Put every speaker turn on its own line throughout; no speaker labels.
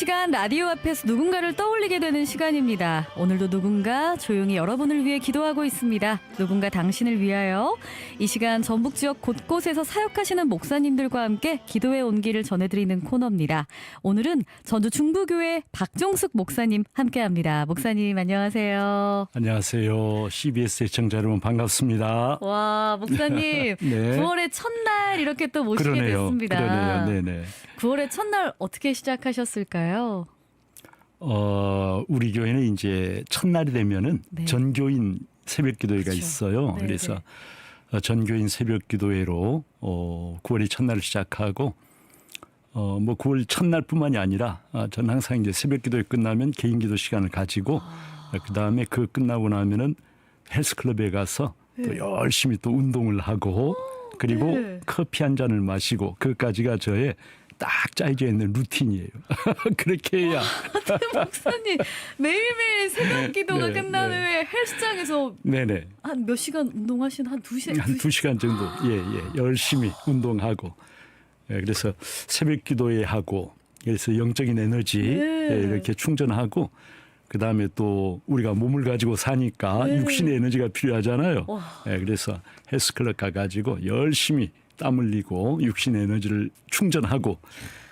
시간 라디오 앞에서 누군가를 떠올리게 되는 시간입니다. 오늘도 누군가 조용히 여러분을 위해 기도하고 있습니다. 누군가 당신을 위하여 이 시간 전북 지역 곳곳에서 사역하시는 목사님들과 함께 기도의 온기를 전해드리는 코너입니다. 오늘은 전주 중부교회 박종숙 목사님 함께합니다. 목사님 안녕하세요.
안녕하세요. CBS 시청자 여러분 반갑습니다.
와 목사님
네.
9월의 첫날 이렇게 또 모시게
그러네요.
됐습니다.
그러네요. 네네.
9월의 첫날 어떻게 시작하셨을까요?
어, 우리 교회는 이제 첫날이 되면은
네.
전교인 새벽 기도회가
그렇죠.
있어요.
네,
그래서
네.
어, 전교인 새벽 기도회로 어, 9월이 첫날을 시작하고 어, 뭐 9월 첫날뿐만이 아니라 아, 저는 항상 이제 새벽 기도회 끝나면 개인 기도 시간을 가지고
아.
그 다음에 그 끝나고 나면은 헬스클럽에 가서 또 열심히 또 운동을 하고 그리고
네.
커피 한 잔을 마시고 그까지가 저의 딱 짜여져 있는 루틴이에요. 그렇게 해야
목사님 매일매일 새벽 기도가
네,
끝난
네.
후에 헬스장에서
네네
한 몇 시간 운동하신 한 두 시간
한 두 시간 정도 예 예 열심히 운동하고 예, 그래서 새벽 기도회 하고 그래서 영적인 에너지
네.
예, 이렇게 충전하고 그 다음에 또 우리가 몸을 가지고 사니까
네.
육신의 에너지가 필요하잖아요.
와.
예, 그래서 헬스클럽 가가지고 열심히 땀 흘리고 육신의 에너지를 충전하고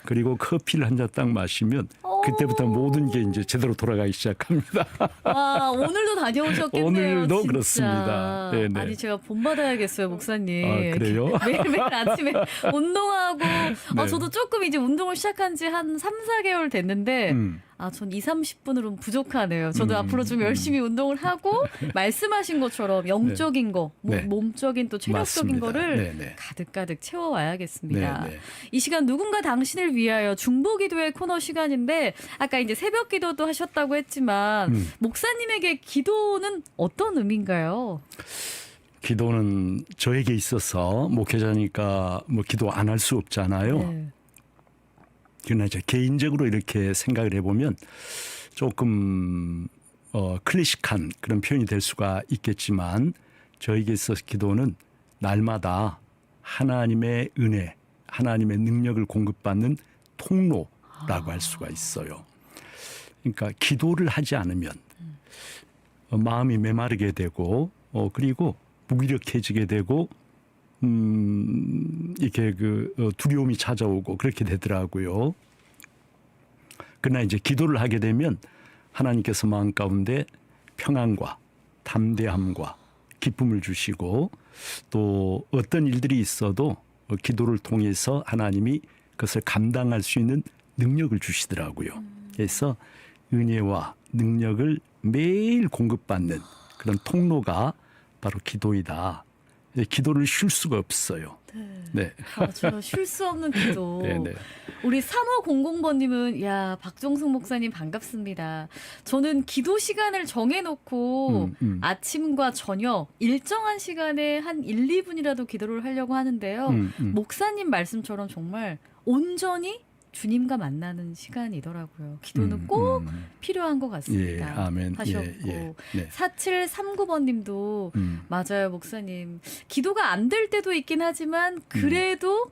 그리고 커피를 한 잔 딱 마시면 그때부터
오.
모든 게 이제 제대로 돌아가기 시작합니다.
와 오늘도 다녀오셨겠네요.
오늘도
진짜.
그렇습니다. 네, 네.
아니 제가 본 받아야겠어요 목사님.
아, 그래요?
매일매일 아침에 운동하고 아,
네.
저도 조금 이제 운동을 시작한 지 한 3, 4개월 됐는데
음.
아, 전 2, 30분으로는 부족하네요. 저도
음,
앞으로 좀 열심히 운동을 하고 말씀하신 것처럼 영적인 거, 뭐
네.
몸적인 또 체력적인
맞습니다.
거를
네, 네.
가득가득 채워와야겠습니다.
네, 네.
이 시간 누군가 당신을 위하여 중보기도의 코너 시간인데 아까 이제 새벽 기도도 하셨다고 했지만
음.
목사님에게 기도는 어떤 의미인가요?
기도는 저에게 있어서 목회자니까 뭐 기도 안 할 수 없잖아요.
네.
그러나 이제 개인적으로 이렇게 생각을 해보면 조금 어, 클래식한 그런 표현이 될 수가 있겠지만 저에게 있어서 기도는 날마다 하나님의 은혜, 하나님의 능력을 공급받는 통로라고 할 수가 있어요. 그러니까 기도를 하지 않으면 어, 마음이 메마르게 되고 어, 그리고 무기력해지게 되고 음, 이렇게 그 어, 두려움이 찾아오고 그렇게 되더라고요. 그러나 이제 기도를 하게 되면 하나님께서 마음 가운데 평안과 담대함과 기쁨을 주시고 또 어떤 일들이 있어도 어, 기도를 통해서 하나님이 그것을 감당할 수 있는 능력을 주시더라고요. 그래서 은혜와 능력을 매일 공급받는 그런 통로가 바로 기도이다. 예, 기도를 쉴 수가 없어요. 네.
맞아요. 쉴수 없는 기도.
네, 네.
우리 3500번님은 야 박종숙 목사님 반갑습니다. 저는 기도 시간을 정해놓고
음, 음.
아침과 저녁 일정한 시간에 한 1, 2분이라도 기도를 하려고 하는데요.
음, 음.
목사님 말씀처럼 정말 온전히 주님과 만나는 시간이더라고요. 기도는
음,
꼭
음.
필요한 것
예,
같습니다.
아멘.
하셨고
예, 예. 네.
4739번님도
음.
맞아요, 목사님. 기도가 안 될 때도 있긴 하지만 그래도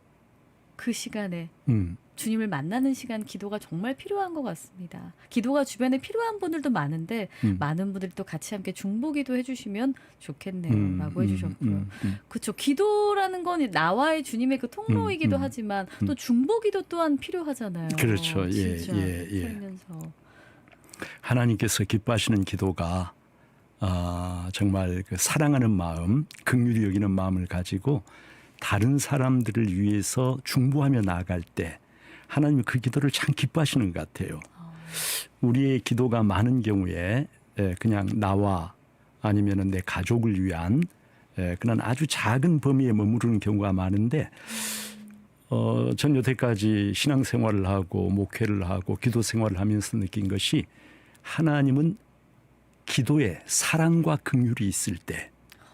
그 시간에
음.
주님을 만나는 시간 기도가 정말 필요한 것 같습니다. 기도가 주변에 필요한 분들도 많은데
음.
많은 분들이 또 같이 함께 중보기도 해주시면 좋겠네요.
음,
라고
음,
해주셨고요.
음, 음.
그렇죠. 기도라는 건 나와의 주님의 그 통로이기도
음, 음,
하지만
음.
또 중보기도 또한 필요하잖아요.
그렇죠. 예, 예, 예.
살면서.
하나님께서 기뻐하시는 기도가 아, 정말 그 사랑하는 마음, 극률이 여기는 마음을 가지고 다른 사람들을 위해서 중보하며 나아갈 때 하나님이 그 기도를 참 기뻐하시는 것 같아요. 우리의 기도가 많은 경우에 예, 그냥 나와 아니면은 내 가족을 위한 예, 그런 아주 작은 범위에 머무르는 경우가 많은데 어, 전 여태까지 신앙생활을 하고 목회를 하고 기도 생활을 하면서 느낀 것이 하나님은 기도에 사랑과 긍휼이 있을 때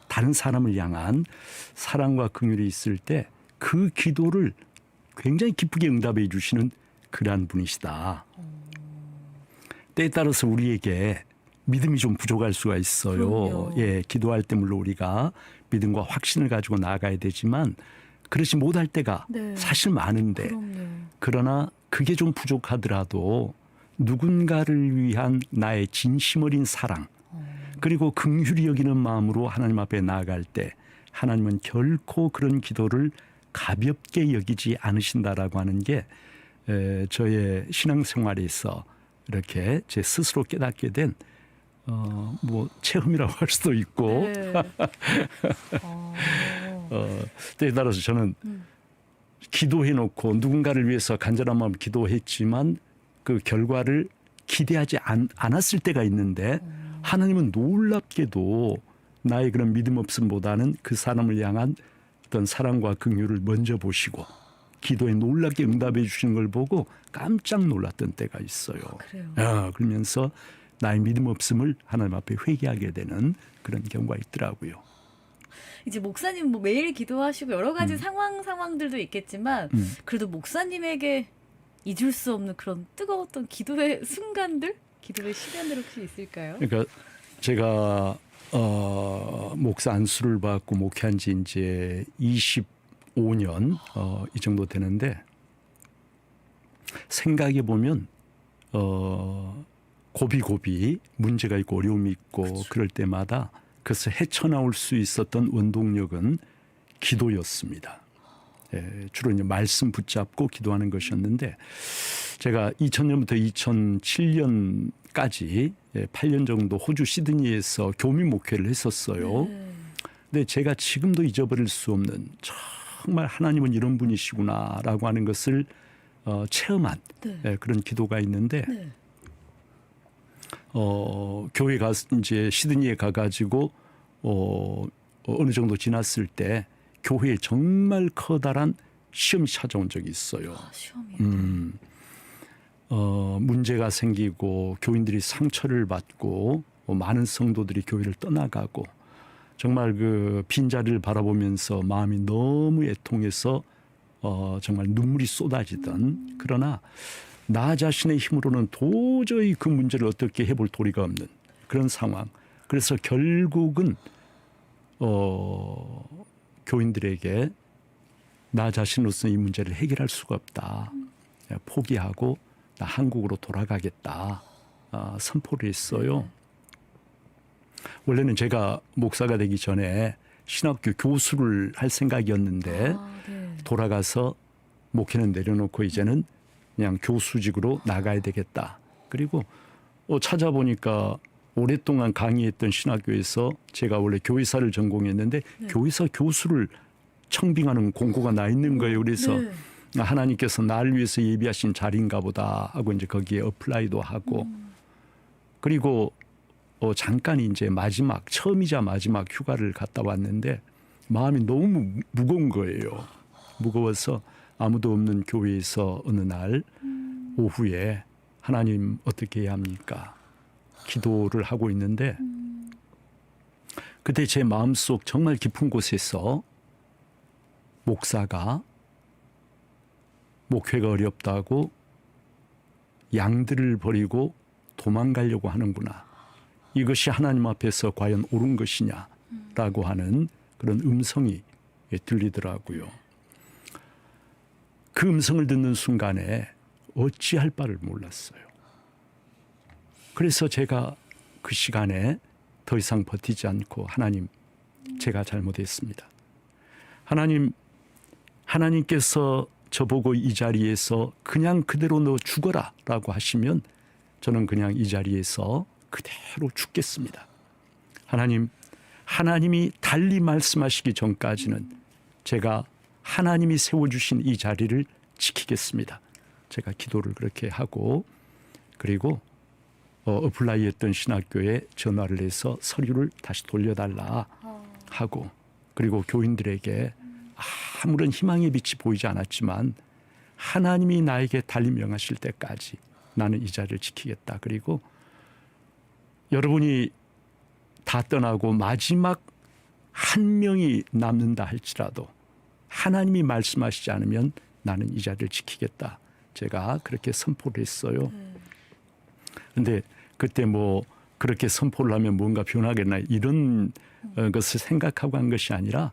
다른 사람을 향한 사랑과 긍휼이 있을 때 그 기도를 굉장히 기쁘게 응답해 주시는 그러한 분이시다. 때에 따라서 우리에게 믿음이 좀 부족할 수가 있어요.
그럼요.
예, 기도할 때 물론 우리가 믿음과 확신을 가지고 나아가야 되지만 그렇지 못할 때가
네.
사실 많은데
그럼요.
그러나 그게 좀 부족하더라도 누군가를 위한 나의 진심 어린 사랑 그리고 긍휼히 여기는 마음으로 하나님 앞에 나아갈 때 하나님은 결코 그런 기도를 가볍게 여기지 않으신다라고 하는 게 에, 저의 신앙생활에서 이렇게 제 스스로 깨닫게 된 어, 뭐 체험이라고 할 수도 있고
네. 어.
어, 때에 따라서 저는 기도해 놓고 누군가를 위해서 간절한 마음 기도했지만 그 결과를 기대하지 않, 않았을 때가 있는데 하나님은 놀랍게도 나의 그런 믿음 없음보다는 그 사람을 향한 어떤 사랑과 긍휼을 먼저 보시고 기도에 놀랍게 응답해 주시는 걸 보고 깜짝 놀랐던 때가 있어요.
그래요.
아, 그러면서 나의 믿음 없음을 하나님 앞에 회개하게 되는 그런 경우가 있더라고요.
이제 목사님 뭐 매일 기도하시고 여러 가지 상황 상황들도 있겠지만
음.
그래도 목사님에게 잊을 수 없는 그런 뜨거웠던 기도의 순간들, 기도의 시간들 혹시 있을까요?
그러니까 제가 어, 목사 안수를 받고 목회한 지 이제 25년 어, 이 정도 되는데 생각해 보면 어, 고비고비 문제가 있고 어려움이 있고 그럴 때마다 그래서 헤쳐나올 수 있었던 원동력은 기도였습니다. 예, 주로 이제 말씀 붙잡고 기도하는 것이었는데 제가 2000년부터 2007년까지 예, 8년 정도 호주 시드니에서 교민 목회를 했었어요.
네.
근데 제가 지금도 잊어버릴 수 없는 정말 하나님은 이런 분이시구나라고 하는 것을 어, 체험한
네.
예, 그런 기도가 있는데
네.
어, 교회 가 이제 시드니에 가가지고 어, 어느 정도 지났을 때 교회에 정말 커다란 시험이 찾아온 적이 있어요.
아, 시험이.
음, 어, 문제가 생기고 교인들이 상처를 받고 어, 많은 성도들이 교회를 떠나가고 정말 그 빈자리를 바라보면서 마음이 너무 애통해서 어, 정말 눈물이 쏟아지던 그러나 나 자신의 힘으로는 도저히 그 문제를 어떻게 해볼 도리가 없는 그런 상황. 그래서 결국은 어, 교인들에게 나 자신으로서 이 문제를 해결할 수가 없다. 예, 포기하고 나 한국으로 돌아가겠다. 아, 선포를 했어요. 원래는 제가 목사가 되기 전에 신학교 교수를 할 생각이었는데
아, 네.
돌아가서 목회는 내려놓고 이제는 그냥 교수직으로 나가야 되겠다. 그리고 어, 찾아보니까 오랫동안 강의했던 신학교에서 제가 원래 교회사를 전공했는데
네.
교회사 교수를 청빙하는 공고가 나 있는 거예요. 그래서
네.
하나님께서 나를 위해서 예비하신 자리인가 보다 하고 이제 거기에 어플라이도 하고 그리고 어 잠깐 이제 마지막 처음이자 마지막 휴가를 갔다 왔는데 마음이 너무 무거운 거예요. 무거워서 아무도 없는 교회에서 어느 날 오후에 하나님 어떻게 해야 합니까? 기도를 하고 있는데 그때 제 마음속 정말 깊은 곳에서 목사가 목회가 어렵다고 양들을 버리고 도망가려고 하는구나. 이것이 하나님 앞에서 과연 옳은 것이냐라고 하는 그런 음성이 들리더라고요. 그 음성을 듣는 순간에 어찌할 바를 몰랐어요. 그래서 제가 그 시간에 더 이상 버티지 않고 하나님 제가 잘못했습니다. 하나님 하나님께서 저보고 이 자리에서 그냥 그대로 너 죽어라 라고 하시면 저는 그냥 이 자리에서 그대로 죽겠습니다. 하나님 하나님이 달리 말씀하시기 전까지는 제가 하나님이 세워 주신 이 자리를 지키겠습니다. 제가 기도를 그렇게 하고 그리고 어, 어플라이했던 신학교에 전화를 해서 서류를 다시 돌려달라 하고 그리고 교인들에게 아무런 희망의 빛이 보이지 않았지만 하나님이 나에게 달리 명하실 때까지 나는 이 자리를 지키겠다. 그리고 여러분이 다 떠나고 마지막 한 명이 남는다 할지라도 하나님이 말씀하시지 않으면 나는 이 자리를 지키겠다. 제가 그렇게 선포를 했어요. 근데 그때 뭐 그렇게 선포를 하면 뭔가 변하겠나 이런 어, 것을 생각하고 한 것이 아니라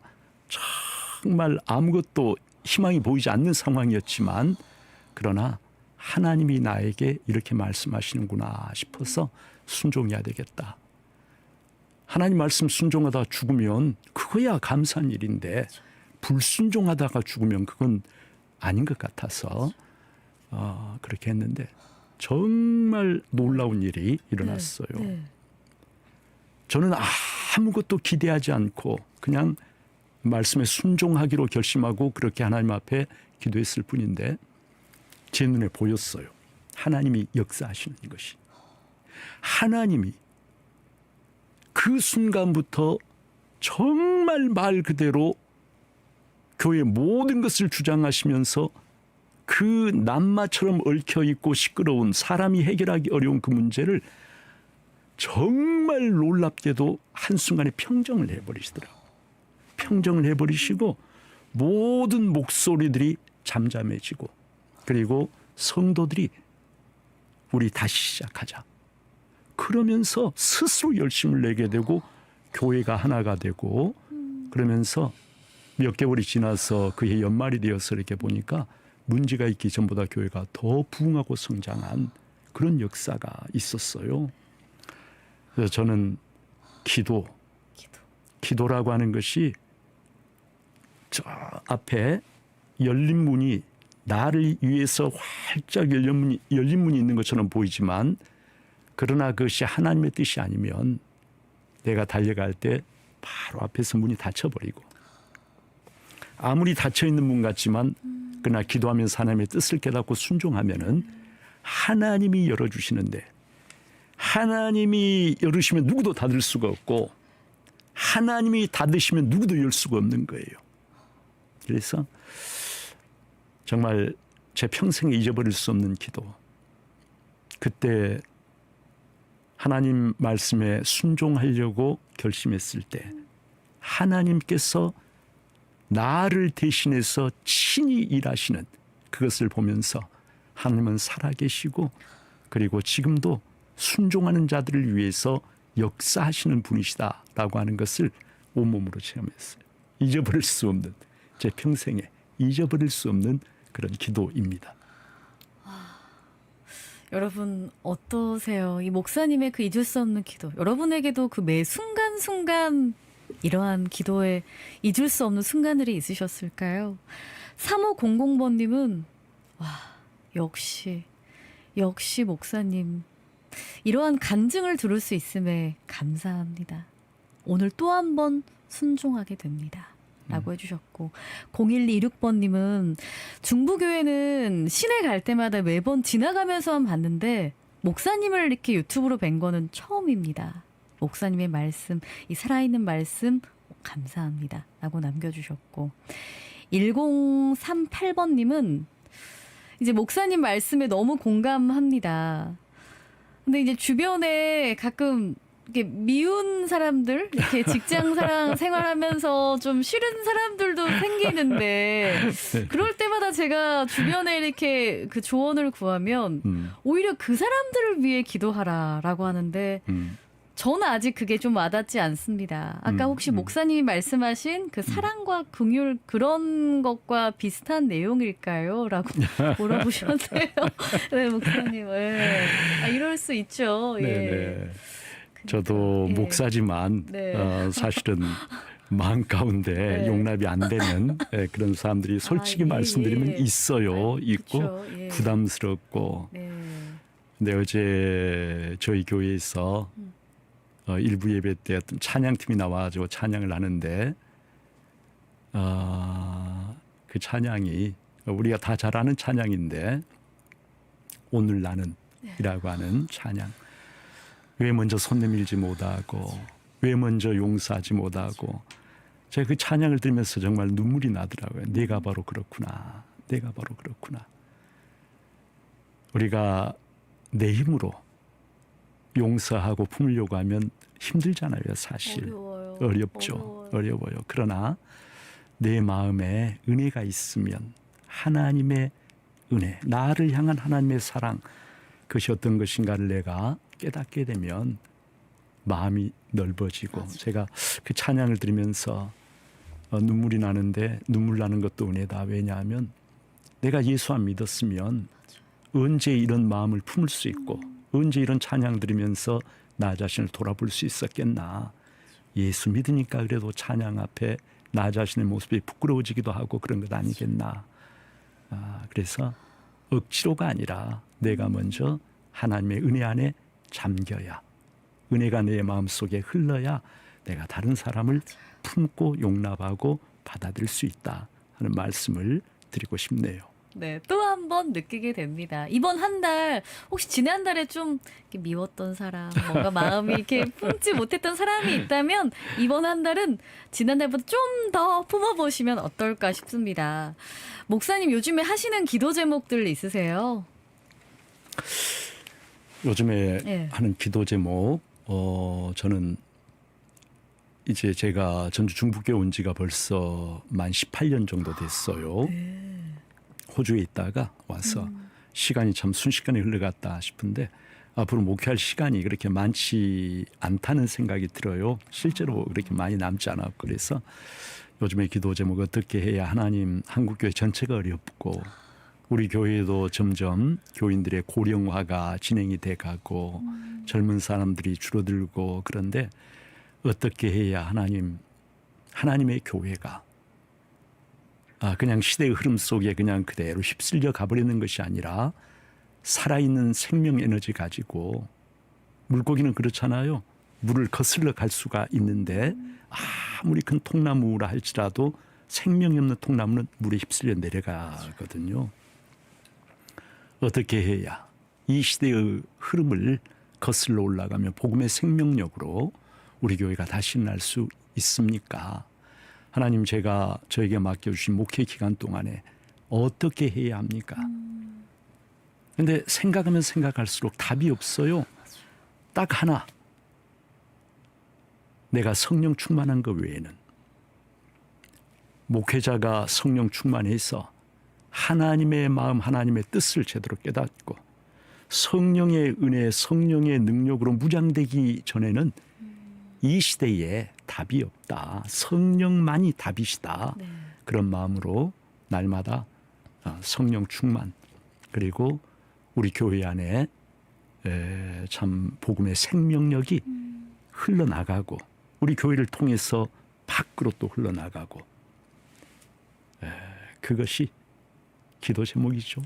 정말 아무것도 희망이 보이지 않는 상황이었지만 그러나 하나님이 나에게 이렇게 말씀하시는구나 싶어서 순종해야 되겠다. 하나님 말씀 순종하다가 죽으면 그거야 감사한 일인데 불순종하다가 죽으면 그건 아닌 것 같아서 어, 그렇게 했는데 정말 놀라운 일이 일어났어요.
네.
저는 아무것도 기대하지 않고 그냥 말씀에 순종하기로 결심하고 그렇게 하나님 앞에 기도했을 뿐인데 제 눈에 보였어요. 하나님이 역사하시는 것이. 하나님이 그 순간부터 정말 말 그대로 교회 모든 것을 주장하시면서 그 남마처럼 얽혀 있고 시끄러운 사람이 해결하기 어려운 그 문제를 정말 놀랍게도 한순간에 평정을 해버리시더라고요. 평정을 해버리시고 모든 목소리들이 잠잠해지고 그리고 성도들이 우리 다시 시작하자. 그러면서 스스로 열심을 내게 되고 교회가 하나가 되고 그러면서 몇 개월이 지나서 그해 연말이 되어서 이렇게 보니까 문제가 있기 전보다 교회가 더 부흥하고 성장한 그런 역사가 있었어요. 그래서 저는 기도, 기도 라고 하는 것이 저 앞에 열린 문이 나를 위해서 활짝 열린 문이, 열린 문이 있는 것처럼 보이지만 그러나 그것이 하나님의 뜻이 아니면 내가 달려갈 때 바로 앞에서 문이 닫혀버리고 아무리 닫혀 있는 문 같지만 그러나 기도하면서 하나님의 뜻을 깨닫고 순종하면은 하나님이 열어주시는데 하나님이 열으시면 누구도 닫을 수가 없고 하나님이 닫으시면 누구도 열 수가 없는 거예요. 그래서 정말 제 평생에 잊어버릴 수 없는 기도. 그때 하나님 말씀에 순종하려고 결심했을 때 하나님께서 나를 대신해서 친히 일하시는 그것을 보면서 하나님은 살아계시고 그리고 지금도 순종하는 자들을 위해서 역사하시는 분이시다라고 하는 것을 온몸으로 체험했어요. 잊어버릴 수 없는 제 평생에 잊어버릴 수 없는 그런 기도입니다.
여러분 어떠세요? 이 목사님의 그 잊을 수 없는 기도. 여러분에게도 그 매 순간 순간 이러한 기도에 잊을 수 없는 순간들이 있으셨을까요? 3500번님은 와 역시 역시 목사님 이러한 간증을 들을 수 있음에 감사합니다. 오늘 또 한 번 순종하게 됩니다. 라고 해주셨고 0126번님은 중부교회는 시내 갈 때마다 매번 지나가면서만 봤는데 목사님을 이렇게 유튜브로 뵌 거는 처음입니다. 목사님의 말씀, 이 살아있는 말씀 감사합니다. 라고 남겨주셨고 1038번님은 이제 목사님 말씀에 너무 공감합니다. 근데 이제 주변에 가끔 이렇게 미운 사람들, 이렇게 직장 사랑 생활하면서 좀 싫은 사람들도 생기는데 그럴 때마다 제가 주변에 이렇게 그 조언을 구하면
음,
오히려 그 사람들을 위해 기도하라라고 하는데
음.
저는 아직 그게 좀 와닿지 않습니다. 아까
음,
혹시
음.
목사님이 말씀하신 그 사랑과 긍휼 그런 것과 비슷한 내용일까요? 라고 물어보셨네요. 네, 목사님. 네. 아, 이럴 수 있죠. 예.
네네. 저도
예.
목사지만
네.
어, 사실은 마음 가운데
네.
용납이 안 되는 예, 그런 사람들이 솔직히
예,
말씀드리면
예.
있어요.
아유,
있고
예.
부담스럽고.
네.
근데 어제 저희 교회에서
음.
어, 일부 예배 때 어떤 찬양팀이 나와가지고 찬양을 하는데 어, 그 찬양이 우리가 다 잘 아는 찬양인데 오늘 나는
네.
이라고 하는 찬양 왜 먼저 손 내밀지 못하고 왜 먼저 용서하지 못하고 제가 그 찬양을 들으면서 정말 눈물이 나더라고요. 내가 바로 그렇구나. 내가 바로 그렇구나. 우리가 내 힘으로 용서하고 품으려고 하면 힘들잖아요, 사실.
어려워요.
어렵죠.
어려워요.
어려워요. 그러나 내 마음에 은혜가 있으면 하나님의 은혜, 나를 향한 하나님의 사랑, 그것이 어떤 것인가를 내가 깨닫게 되면 마음이 넓어지고 제가 그 찬양을 들으면서 어, 눈물이 나는데 눈물 나는 것도 은혜다. 왜냐하면 내가 예수 안 믿었으면 언제 이런 마음을 품을 수 있고 언제 이런 찬양 들으면서 나 자신을 돌아볼 수 있었겠나. 예수 믿으니까 그래도 찬양 앞에 나 자신의 모습이 부끄러워지기도 하고 그런 것 아니겠나. 아, 그래서 억지로가 아니라 내가 먼저 하나님의 은혜 안에 잠겨야 은혜가 내 마음 속에 흘러야 내가 다른 사람을 품고 용납하고 받아들일 수 있다 하는 말씀을 드리고 싶네요.
네, 또 한 번 느끼게 됩니다. 이번 한 달 혹시 지난달에 좀 이렇게 미웠던 사람, 뭔가 마음이 이렇게 품지 못했던 사람이 있다면 이번 한 달은 지난달보다 좀 더 품어보시면 어떨까 싶습니다. 목사님 요즘에 하시는 기도 제목들 있으세요?
요즘에
예.
하는 기도 제목 어 저는 이제 제가 전주 중북교회 온 지가 벌써 만 18년 정도 됐어요. 호주에 있다가 와서 시간이 참 순식간에 흘러갔다 싶은데 앞으로 목회할 시간이 그렇게 많지 않다는 생각이 들어요. 실제로 그렇게 많이 남지 않았고 그래서 요즘에 기도 제목 어떻게 해야 하나님 한국 교회 전체가 어렵고 우리 교회도 점점 교인들의 고령화가 진행이 돼 가고 젊은 사람들이 줄어들고 그런데 어떻게 해야 하나님 하나님의 교회가 아 그냥 시대의 흐름 속에 그냥 그대로 휩쓸려 가버리는 것이 아니라 살아있는 생명 에너지 가지고 물고기는 그렇잖아요. 물을 거슬러 갈 수가 있는데 아무리 큰 통나무라 할지라도 생명이 없는 통나무는 물에 휩쓸려 내려가거든요. 어떻게 해야 이 시대의 흐름을 거슬러 올라가며 복음의 생명력으로 우리 교회가 다시 날 수 있습니까? 하나님 제가 저에게 맡겨주신 목회 기간 동안에 어떻게 해야 합니까? 근데 생각하면 생각할수록 답이 없어요. 딱 하나. 내가 성령 충만한 것 외에는 목회자가 성령 충만해서 하나님의 마음, 하나님의 뜻을 제대로 깨닫고 성령의 은혜, 성령의 능력으로 무장되기 전에는 이 시대에 답이 없다. 성령만이 답이시다.
네.
그런 마음으로 날마다 어, 성령 충만 그리고 우리 교회 안에 에, 참 복음의 생명력이 흘러나가고 우리 교회를 통해서 밖으로 또 흘러나가고 에, 그것이 기도 제목이죠.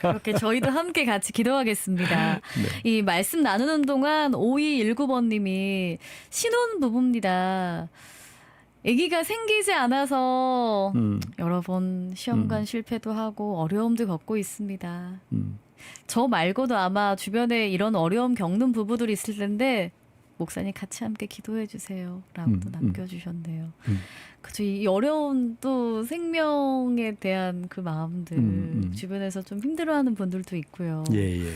그렇게 저희도 함께 같이 기도하겠습니다. 이 말씀 나누는 동안 5219번님이 신혼 부부입니다. 아기가 생기지 않아서
음,
여러 번 시험관 실패도 하고 어려움도 겪고 있습니다.
음,
저 말고도 아마 주변에 이런 어려움 겪는 부부들이 있을 텐데 목사님 같이 함께 기도해 주세요라고도
음, 음.
남겨주셨네요.
음.
그죠 이 어려운 또 생명에 대한 그 마음들
음, 음.
주변에서 좀 힘들어하는 분들도 있고요.
예, 예.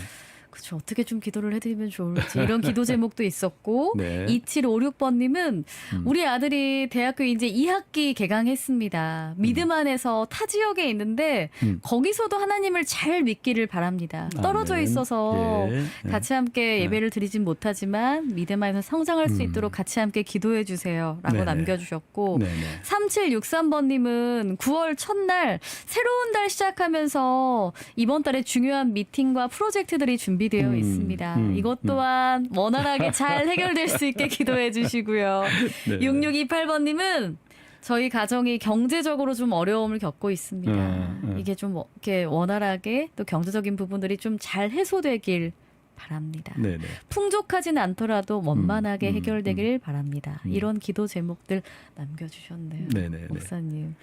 그렇죠. 어떻게 좀 기도를 해드리면 좋을지 이런 기도 제목도 있었고
네.
2756번님은
음.
우리 아들이 대학교 이제 2학기 개강했습니다. 믿음 안에서 타 지역에 있는데
음.
거기서도 하나님을 잘 믿기를 바랍니다. 떨어져
아멘.
있어서
예, 예.
같이 함께 예배를 드리진 못하지만 믿음 안에서 성장할 수
음.
있도록 같이 함께 기도해 주세요 라고
네네.
남겨주셨고
네, 네.
3763번님은 9월 첫날 새로운 달 시작하면서 이번 달에 중요한 미팅과 프로젝트들이 준비 되어
음,
있습니다.
음,
이것 또한 원활하게 잘 해결될 수 있게 기도해 주시고요.
네.
6628번님은 저희 가정이 경제적으로 좀 어려움을 겪고 있습니다.
음, 음.
이게 좀 이렇게 원활하게 또 경제적인 부분들이 좀 잘 해소되길 바랍니다.
네, 네.
풍족하진 않더라도 원만하게
음, 음,
해결되길 바랍니다.
음.
이런 기도 제목들 남겨주셨네요.
네, 네, 네.
목사님.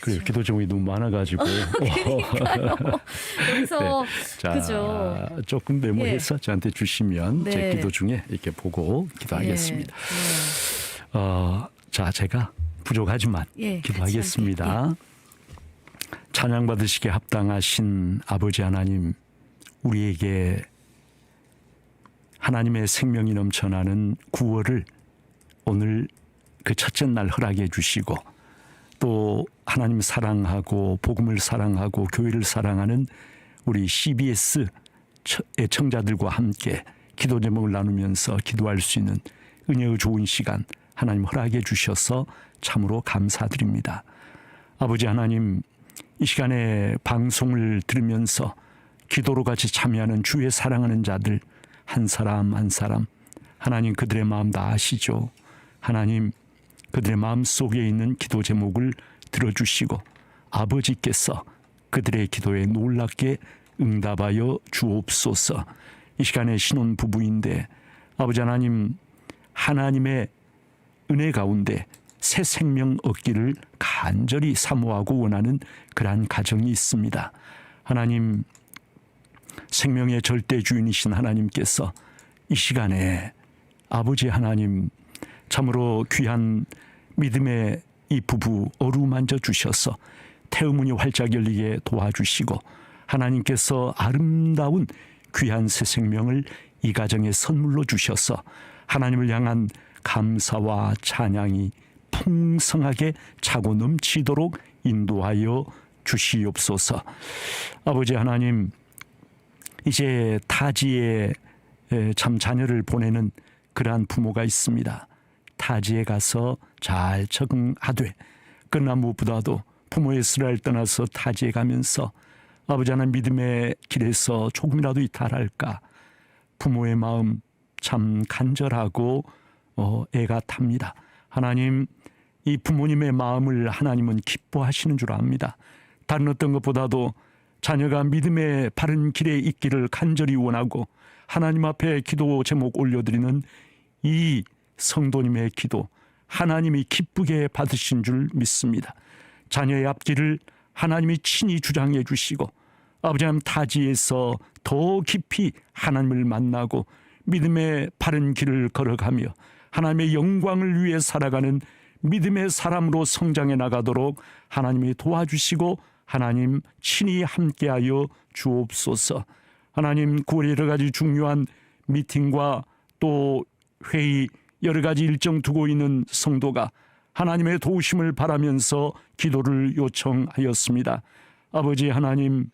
그래요. 기도 제목이 너무 많아가지고
그래서
자
그죠.
조금 메모해서 저한테 주시면 제
네.
기도 중에 이렇게 보고 기도하겠습니다.
예,
어, 자 제가 부족하지만
예,
기도하겠습니다. 찬양 받으시기에 합당하신 아버지 하나님, 우리에게 하나님의 생명이 넘쳐나는 구월을 오늘 그 첫째 날 허락해 주시고 또 하나님 사랑하고 복음을 사랑하고 교회를 사랑하는 우리 CBS 애청자들과 함께 기도 제목을 나누면서 기도할 수 있는 은혜의 좋은 시간 하나님 허락해 주셔서 참으로 감사드립니다. 아버지 하나님 이 시간에 방송을 들으면서 기도로 같이 참여하는 주의 사랑하는 자들 한 사람 한 사람 하나님 그들의 마음 다 아시죠. 하나님 그들의 마음 속에 있는 기도 제목을 들어주시고 아버지께서 그들의 기도에 놀랍게 응답하여 주옵소서. 이 시간에 신혼 부부인데 아버지 하나님 하나님의 은혜 가운데 새 생명 얻기를 간절히 사모하고 원하는 그러한 가정이 있습니다. 하나님 생명의 절대 주인이신 하나님께서 이 시간에 아버지 하나님 참으로 귀한 믿음의 이 부부 어루만져 주셔서 태음문이 활짝 열리게 도와주시고 하나님께서 아름다운 귀한 새 생명을 이 가정에 선물로 주셔서 하나님을 향한 감사와 찬양이 풍성하게 차고 넘치도록 인도하여 주시옵소서. 아버지 하나님 이제 타지에 에, 참 자녀를 보내는 그러한 부모가 있습니다. 타지에 가서 잘 적응하되 그러나 무엇보다도 부모의 쓰라를 떠나서 타지에 가면서 아버지 하나님 믿음의 길에서 조금이라도 이탈할까 부모의 마음 참 간절하고 어, 애가 탑니다. 하나님 이 부모님의 마음을 하나님은 기뻐하시는 줄 압니다. 다른 어떤 것보다도 자녀가 믿음의 바른 길에 있기를 간절히 원하고 하나님 앞에 기도 제목 올려드리는 이 성도님의 기도 하나님이 기쁘게 받으신 줄 믿습니다. 자녀의 앞길을 하나님이 친히 주장해 주시고 아버지 하나님 타지에서 더 깊이 하나님을 만나고 믿음의 바른 길을 걸어가며 하나님의 영광을 위해 살아가는 믿음의 사람으로 성장해 나가도록 하나님이 도와주시고 하나님 친히 함께하여 주옵소서. 하나님 9월 여러 가지 중요한 미팅과 또 회의 여러 가지 일정 두고 있는 성도가 하나님의 도우심을 바라면서 기도를 요청하였습니다. 아버지 하나님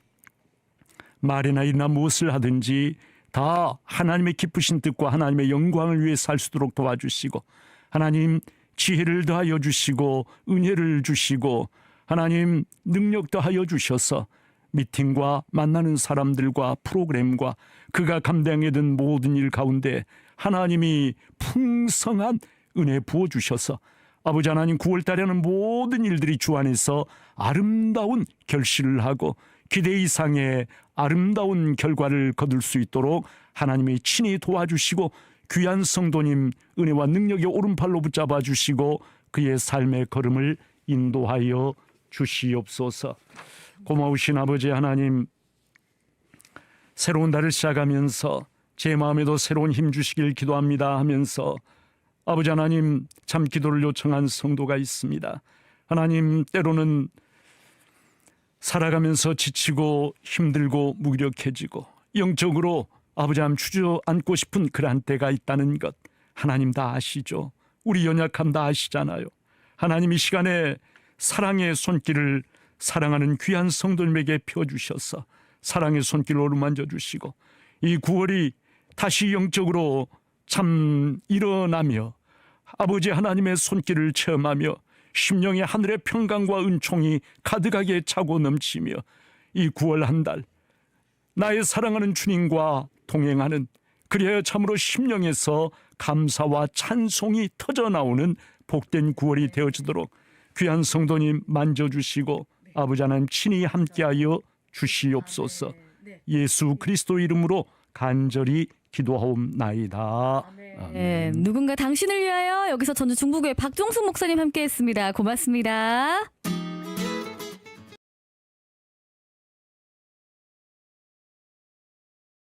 말이나 일이나 무엇을 하든지 다 하나님의 기쁘신 뜻과 하나님의 영광을 위해 살 수 있도록 도와주시고 하나님 지혜를 더하여 주시고 은혜를 주시고 하나님 능력 더하여 주셔서 미팅과 만나는 사람들과 프로그램과 그가 감당해야 된 모든 일 가운데 하나님이 풍성한 은혜 부어 주셔서 아버지 하나님 9월 달에 하는 모든 일들이 주 안에서 아름다운 결실을 하고 기대 이상의 아름다운 결과를 거둘 수 있도록 하나님이 친히 도와주시고 귀한 성도님 은혜와 능력의 오른팔로 붙잡아 주시고 그의 삶의 걸음을 인도하여 주시옵소서. 고마우신 아버지 하나님 새로운 달을 시작하면서 제 마음에도 새로운 힘 주시길 기도합니다 하면서 아버지 하나님 참 기도를 요청한 성도가 있습니다. 하나님 때로는 살아가면서 지치고 힘들고 무기력해지고 영적으로 아버지 함 주저앉고 싶은 그러한 때가 있다는 것 하나님 다 아시죠. 우리 연약함 다 아시잖아요. 하나님 이 시간에 사랑의 손길을 사랑하는 귀한 성도님에게 펴주셔서 사랑의 손길을 오르만져 주시고 이 9월이 다시 영적으로 참 일어나며 아버지 하나님의 손길을 체험하며 심령의 하늘의 평강과 은총이 가득하게 차고 넘치며 이 9월 한 달 나의 사랑하는 주님과 동행하는 그리하여 참으로 심령에서 감사와 찬송이 터져 나오는 복된 9월이 되어지도록 귀한 성도님 만져주시고 아버지 하나님 친히 함께하여 주시옵소서 예수 그리스도 이름으로 간절히 기도하옵나이다.
네, 누군가 당신을 위하여 여기서 전주 중부교회 박종숙 목사님 함께했습니다. 고맙습니다.